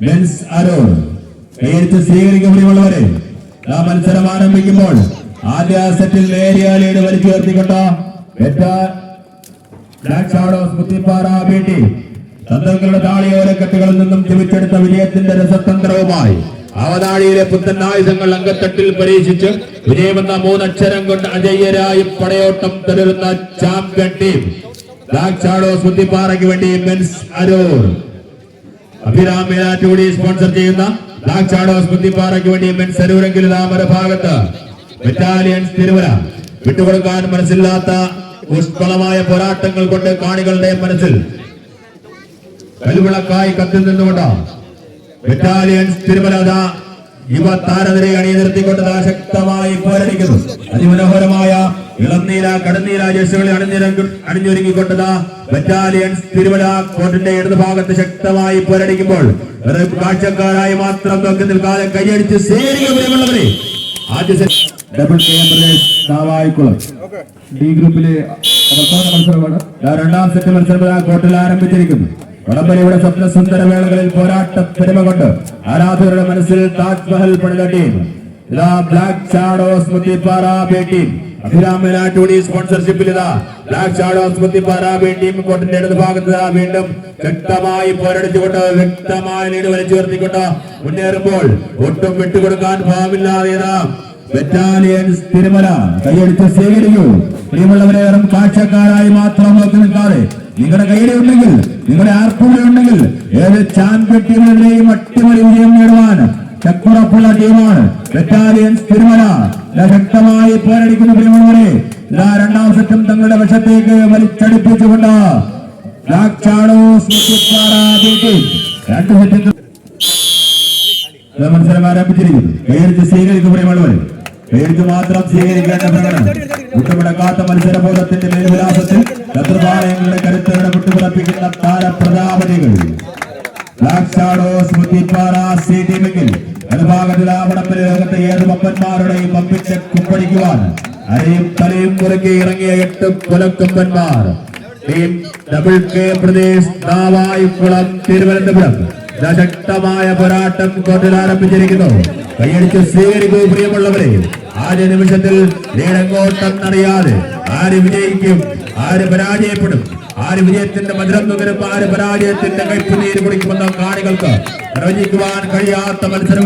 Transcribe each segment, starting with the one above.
Benz Aaron കൈയടിച്ച് സ്വീകരിക്കപ്പെടുമുള്ളവരെ ആ മത്സരം ആരംഭിക്കുമ്പോൾ ആദ്യ സെറ്റിൽ നേരിയ ലീഡ് വലിച്ചു ഉയർത്തിക്കൊണ്ട തന്ത്രങ്ങളുടെ ഷാഡോസ് കെട്ടുകളിൽ നിന്നും ചുമിച്ചെടുത്ത വിജയത്തിന്റെ രസതന്ത്രവുമായി അവതാളിയിലെ പുത്തൻ ആയുധങ്ങൾ അംഗത്തട്ടിൽ പരീക്ഷിച്ച് വിജയമെന്ന മൂന്നക്ഷരം കൊണ്ട് അജയ്യരായി പടയോട്ടം തുടരുന്ന ചാമ്പ്യൻ ടീം ബ്ലാക്ക് ഷാഡോസ് മുത്തിപ്പാറയ്ക്ക് വേണ്ടി മെൻസ് അരൂർ അഭിരാം മേലാറ്റുകൂടി സ്പോൺസർ ചെയ്യുന്ന ബ്ലാക്ക് ഷാഡോസ് കുത്തിപ്പാറയ്ക്ക് വേണ്ടി മെൻ അരൂരെങ്കിൽ താമര ഭാഗത്ത് ബറ്റാലിയൻസ് തിരുവര വിട്ടുകൊടുക്കാൻ മനസ്സില്ലാത്ത പുഷ്പളമായ പോരാട്ടങ്ങൾ കൊണ്ട് കാണികളുടെ മനസ്സിൽ കൽവിളക്കായി കത്തിൽ നിന്നുകൊണ്ട് ബറ്റാലിയൻസ് തിരുമല താരനിരെ അണിനിർത്തിക്കൊണ്ട് ശക്തമായി പോരടിക്കുന്നു. അതിമനോഹരമായ ഇളനീല കടന്നീല ജേഴ്സികളെ അണിഞ്ഞിറങ്ങി അണിഞ്ഞൊരുങ്ങിക്കൊണ്ട് ബറ്റാലിയൻസ് തിരുവല കോട്ടിന്റെ ഇടതു ഭാഗത്ത് ശക്തമായി പോരടിക്കുമ്പോൾ കാഴ്ചക്കാരായി മാത്രം നോക്കി നിൽക്കാതെ കൈയടിച്ച് ആദ്യ double K M Pradesh D ഗ്രൂപ്പിലെ അവസാന മത്സരമാണ്. രണ്ടാം സെറ്റ് മത്സരം കോട്ടിൽ ആരംഭിച്ചിരിക്കുന്നു. വടംവലിയുടെ സ്വപ്നസുന്ദര വേളകളിൽ പോരാട്ട പെരുമ കൊണ്ട് ആരാധകരുടെ മനസ്സിൽ താജ്മഹൽ പണിത ടീം. ഇതാ ബ്ലാക്ക് ഷാഡോസ് സ്മൃതി പാറാബേ ടീം. അഭിരാമൻ മേലാറ്റൂടി സ്പോൺസർഷിപ്പിൽ ഇതാ ബ്ലാക്ക് ഷാഡോസ് സ്മൃതി പാറാബേ ടീം. കോട്ടിന്റെ ഇടത് ഭാഗത്ത് വീണ്ടും ശക്തമായി പോരടിച്ചുകൊണ്ട് വ്യക്തമായ ലീഡ് വലിച്ചുയർത്തിക്കൊണ്ട് മുന്നേറുമ്പോൾ ഒട്ടും വിട്ടുകൊടുക്കാൻ ഭാവമില്ലാതെ ഇതാ ബറ്റാലിയൻസ് തിരുമല. കൈയടിച്ച് സ്വീകരിക്കൂ. പ്രിയമുള്ളവരെ വെറും കാഴ്ചക്കാരായി മാത്രം നോക്കി നിൽക്കാതെ നിങ്ങളുടെ കയ്യിലെ ഉണ്ടെങ്കിൽ നിങ്ങളുടെ ആർക്കൂടെ ഉണ്ടെങ്കിൽ ഏത് ചാൻപെട്ടികളുടെയും അട്ടിമറി വിജയം നേടുവാൻ ചക്കുറപ്പുള്ള ടീമാണ് ബറ്റാലിയൻസ് തിരുമല. ശക്തമായി പോരടിക്കുന്ന പ്രിയമുള്ളവരെ രണ്ടാം സെറ്റും തങ്ങളുടെ വശത്തേക്ക് വലിച്ചടിപ്പിച്ചുകൊണ്ട് മത്സരം ആരംഭിച്ചിരിക്കുന്നു. കൈയടിച്ച് സ്വീകരിക്കപ്പെടുമ്പോഴവരെ കൈയടിച്ച് മാത്രം സ്വീകരിക്കേണ്ട പ്രകടനം? വിട്ടുമുടക്കാത്ത മത്സരബോധത്തിന്റെ മേൽവിലാസത്തിൽ ശത്രുപാളയങ്ങളുടെ കരുത്തരുടെ വിട്ടുപിറപ്പിക്കുന്ന താരപ്രതാപതികൾ. ബ്ലാക്ക് ഷാഡോസ് മുത്തിപ്പാറ സി ടീമെങ്കിൽ അനുഭാഗത്തിലാവണപ്പിന് ലോകത്തെ ഏത് പമ്പന്മാരുടെയും പമ്പിച്ച് കുപ്പടിക്കുവാൻ അരയും തലയും കുറുക്കി ഇറങ്ങിയ എട്ട് കുലക്കൊമ്പന്മാർ team double K Pradesh Navaikulam Thiruvananthapuram. ശക്തമായ പോരാട്ടം കോട്ടിൽ ആരംഭിച്ചിരിക്കുന്നു. കൈയടിച്ച് സ്വീകരിക്കൂ പ്രിയമുള്ളവരെ. ആദ്യ നിമിഷത്തിൽ നീടങ്ങോട്ടെന്നറിയാതെ ആര് വിജയിക്കും? ആര് പരാജയപ്പെടും? ആര് വിജയത്തിന്റെ മധുരം നുകരും ആര് പരാജയത്തിന്റെ കൈപ്പുനീര് കുടിക്കുമെന്ന കാണികൾക്ക് പ്രവചിക്കുവാൻ കഴിയാത്ത മത്സരം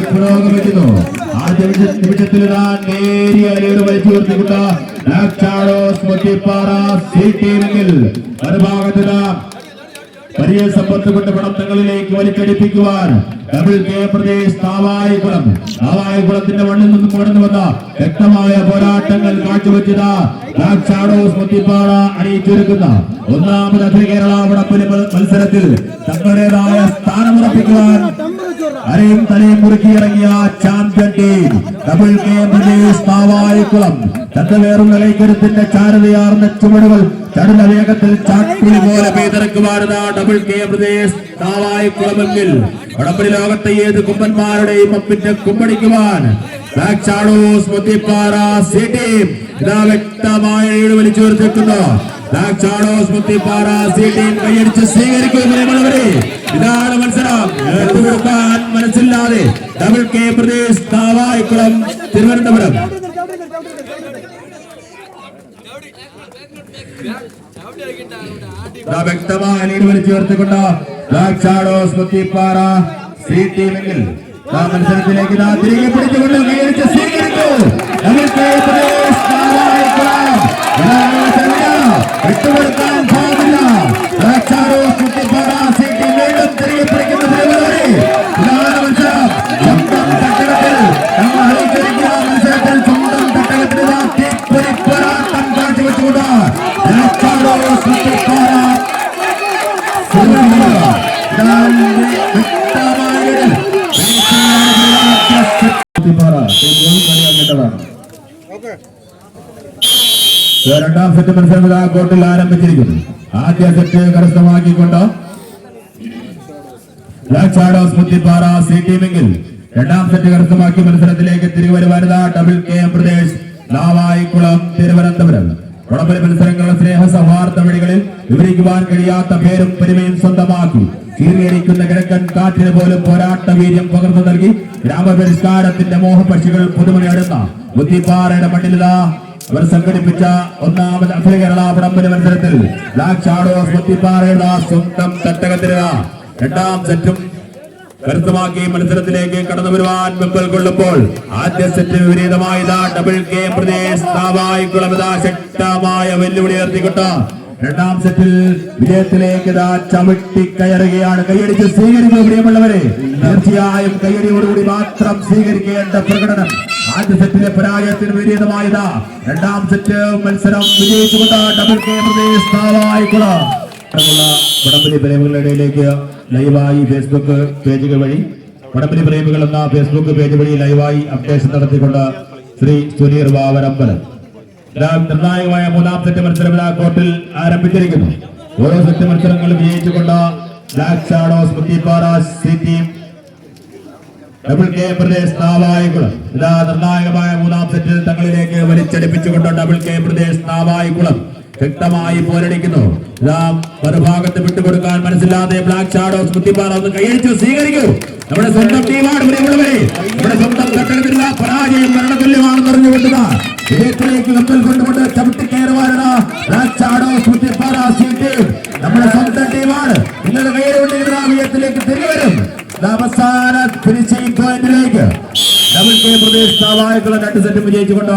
പുരോഗമിക്കുന്നു. ആദ്യ നിമിഷ- നിമിഷത്തിൽ ഷാഡോസ് മുത്തിപ്പാറ സി ടീമിൽ മറുഭാഗത്തിതാ വലിയ സമ്പത്ത് കൊണ്ട് പടത്തങ്ങളിലേക്ക് വലിച്ചടിപ്പിക്കുവാൻ ഡബിൾ കെ പ്രദേശ് നാവായിക്കുളം നാവായിക്കുളത്തിന്റെ മണ്ണിൽ നിന്നും കടന്നു വന്ന വ്യക്തമായ പോരാട്ടങ്ങൾ കാഴ്ചവെച്ചത് ഷാഡോസ് മുത്തിപ്പാറ അണിയിച്ചൊരുക്കുന്ന ഒന്നാമത് അഖില കേരള വടപ്പലി മത്സരത്തിൽ തങ്ങളുടേതായ സ്ഥാനമുറപ്പിക്കുവാൻ അരയും തലയും മുറുക്കിയിറങ്ങിയ champion team double K Pradesh Navaikulam ചന്തവേറുന്ന കൈക്കരുത്തിന്റെ ചാരതയാർന്ന ചുവടുകൾ ചടുന്ന വേഗത്തിൽ ചാട്ടുളി പോലെ പെയ്തിറക്കുവാരുന്ന ഡബിൾ കെ പ്രദേശ് താവായിക്കുളമെങ്കിൽ വടപ്പടി ലോകത്തെ ഏത് കുമ്പന്മാരുടെയും അപ്പിന്റെ കുമ്പടിക്കുവാൻ. Black shadows Muthippara C team ഇതാ വ്യക്തമായ വലിച്ചു ചേർത്തിരിക്കുന്നു black shadows Muthippara C team കൈയടിച്ച് സ്വീകരിക്കുന്നവരെ പ്രദേശ് നാവായിക്കുളം തിരുവനന്തപുരം വ്യക്തമായ ലീഡ് വലിച്ചു ചേർത്തുകൊണ്ട് മുത്തിപ്പാറ സി ടീമെങ്കിൽ ആ മത്സരത്തിലേക്ക് തിരികെ പിടിച്ചുകൊണ്ട് കൈയടിച്ച് സ്വീകരിക്കൂ രണ്ടാം സെറ്റ് മത്സരം ഇതാ കോർട്ടിൽ ആരംഭിച്ചിരിക്കുന്നു. ആദ്യ സെറ്റ് കരസ്ഥമാക്കിക്കൊണ്ട് ബ്ലാക്ക് ഷാഡോസ് മുത്തിപ്പാറ സി ടീമെങ്കിൽ രണ്ടാം സെറ്റ് കരസ്ഥമാക്കി മത്സരത്തിലേക്ക് തിരികെ വരുവാനിതാ double K M Pradesh ലാവായിക്കുളം Thiruvananthapuram. വടംവലി മത്സരങ്ങളുടെ സ്നേഹ സൗഹാർദ്ദ വഴികളിൽ വിവരിക്കുവാൻ കഴിയാത്ത പേരും പെരുമയും സ്വന്തമാക്കി. ചീറിയടിക്കുന്ന കിഴക്കൻ കാറ്റിന് പോലും പോരാട്ട വീര്യം പകർന്നു നൽകി ഗ്രാമപരിഷ്കാരത്തിന്റെ മോഹപക്ഷികൾ പുതുമണി അടുന്ന ബുദ്ധിപ്പാറയുടെ മണ്ണിലിതാ അവർ സംഘടിപ്പിച്ച ഒന്നാമത് അഖില കേരള വടംവലി മത്സരത്തിൽ ബ്ലാക്ക് ഷാഡോസ് ബുദ്ധിപ്പാറയുടെ സ്വന്തം തട്ടകത്തിലിതാ. രണ്ടാം സെറ്റും കരുത്തമാക്കി മത്സരത്തിലേക്ക് കടന്നു വരുവാൻ വെമ്പൽ കൊള്ളുമ്പോൾ ആദ്യ സെറ്റ് വിപരീതമായതാ. ഡബിൾ കെ പ്രദേശ് ശക്തമായ വെല്ലുവിളി ഉയർത്തിക്കൊണ്ട് രണ്ടാം സെറ്റിൽ വിജയത്തിലേക്ക് ചവിട്ടി കയറുകയാണ്. കൈയടിച്ച് സ്വീകരിക്കുക പ്രിയമുള്ളവരെ. തീർച്ചയായും കൈയടിയോടുകൂടി മാത്രം സ്വീകരിക്കേണ്ട പ്രകടനം. ആദ്യ സെറ്റിലെ പരാജയത്തിന് വിപരീതമായതാ. രണ്ടാം സെറ്റ് മത്സരം വിജയിച്ചുകൊണ്ട് ഡബിൾ കെ പ്രദേശ് വടംവലി പ്രേമികളുടെ ഇടയിലേക്ക് ലൈവായി ഫേസ്ബുക്ക് പേജുകൾ വഴി. വടപ്പിലി പ്രേമികൾ എന്ന ഫേസ്ബുക്ക് പേജ് വഴി ലൈവായി അപ്ഡേഷൻ നടത്തിക്കൊണ്ട് ശ്രീ സുനീർ വാവരമ്പലം. നിർണായകമായ മൂന്നാം സെറ്റ് മത്സരം കോർട്ടിൽ ആരംഭിച്ചിരിക്കുന്നു. ഓരോ സെറ്റ് മത്സരങ്ങളും വിജയിച്ചുകൊണ്ട് black shadows Muthippara team double K Pradesh Navaikulam ഇതാ നിർണായകമായ മൂന്നാം സെറ്റിൽ തങ്ങളിലേക്ക് വലിച്ചടിപ്പിച്ചുകൊണ്ട് ഡബിൾ കെ പ്രദേശ് നാവായിക്കുളം ശക്തമായി പോരടിക്കുന്നു. ഇതാ മറുഭാഗത്ത് വിട്ടുകൊടുക്കാൻ മനസ്സില്ലാതെ ബ്ലാക്ക് ഷാഡോസ് മുത്തിപ്പാറ ഒന്ന് കൈയടിച്ചു സ്വീകരിക്കൂ. നമ്മുടെ സ്വന്തം ടീമാണ് നമ്മുടെ സ്വന്തം ഘട്ടത്തിലുള്ള പരാജയം മരണതുല്യമാണെന്ന് അറിഞ്ഞുകൊണ്ടുക വിജയത്തിലേക്ക് കപ്പൽ കൊണ്ടുകൊണ്ട് ചവിട്ടി കയറുവാനാണ് ബ്ലാക്ക് ഷാഡോസ് മുത്തിപ്പാറ സി നമ്മുടെ സ്വന്തം ടീമാണ്. കയ്യിലുണ്ടെങ്കിൽ ആ വിജയത്തിലേക്ക് തിരികെ വരും. അവസാന ഫിനിഷിംഗ് പോയിന്റിലേക്ക് ഡബിൾ കെ പ്രദേശ് നാവായക്കുള്ള രണ്ട് സെറ്റും വിജയിച്ചുകൊണ്ട്